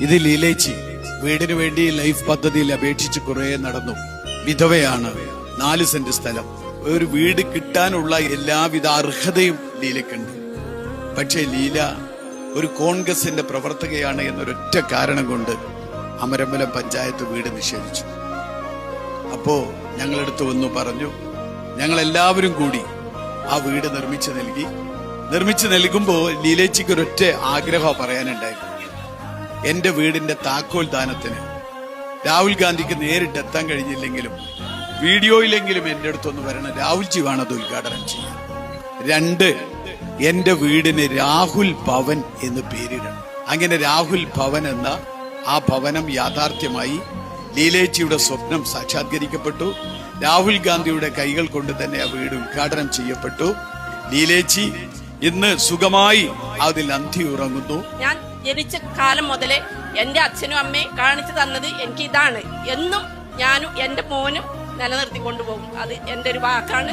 ഇത് ലീലേച്ചി വീടിന് വേണ്ടി ലൈഫ് പദ്ധതിയിൽ അപേക്ഷിച്ച് കുറെ നടന്നു. വിധവയാണ്. നാല് സെന്റ് സ്ഥലം. ഒരു വീട് കിട്ടാനുള്ള എല്ലാവിധ അർഹതയും ലീലക്കുണ്ട് പക്ഷേ ലീല ഒരു കോൺഗ്രസിന്റെ പ്രവർത്തകയാണ് എന്നൊരൊറ്റ കാരണം കൊണ്ട് അമരമ്പലം പഞ്ചായത്ത് വീട് നിഷേധിച്ചു. അപ്പോ ഞങ്ങളെടുത്ത് വന്നു പറഞ്ഞു ഞങ്ങൾ എല്ലാവരും കൂടി ആ വീട് നിർമ്മിച്ചു നൽകി. നിർമ്മിച്ചു നൽകുമ്പോൾ ലീലേച്ചിക്ക് ഒരൊറ്റ ആഗ്രഹം പറയാനുണ്ടായിരുന്നു. എന്റെ വീടിന്റെ താക്കോൽ ദാനത്തിന്. രാഹുൽ ഗാന്ധിക്ക് നേരിട്ട് എത്താൻ കഴിഞ്ഞില്ലെങ്കിലും വീഡിയോയിലെങ്കിലും എന്റെ അടുത്തൊന്ന് വരണം. രാഹുൽജി വേണം അത് ഉദ്ഘാടനം ചെയ്യാൻ. രണ്ട് എന്റെ വീടിന് രാഹുൽ ഭവൻ എന്ന് പേരിടണം. അങ്ങനെ രാഹുൽ ഭവൻ എന്ന ആ ഭവനം യാഥാർത്ഥ്യമായി ലീലേച്ചിയുടെ സ്വപ്നം സാക്ഷാത്കരിക്കപ്പെട്ടു. രാഹുൽ ഗാന്ധിയുടെ കൈകൾ കൊണ്ട് തന്നെ ആ വീട് ഉദ്ഘാടനം ചെയ്യപ്പെട്ടു. ലീലേച്ചി ഇന്ന് സുഖമായി അതിൽ അന്തി ഉറങ്ങുന്നു. ഞാൻ ജനിച്ച കാലം മുതലേ എന്റെ അച്ഛനും അമ്മയും കാണിച്ചു തന്നത് എനിക്ക് ഇതാണ് എന്നും ഞാനും എന്റെ മോനും നിലനിർത്തി കൊണ്ടുപോകും അത് എന്റെ ഒരു വാക്കാണ്.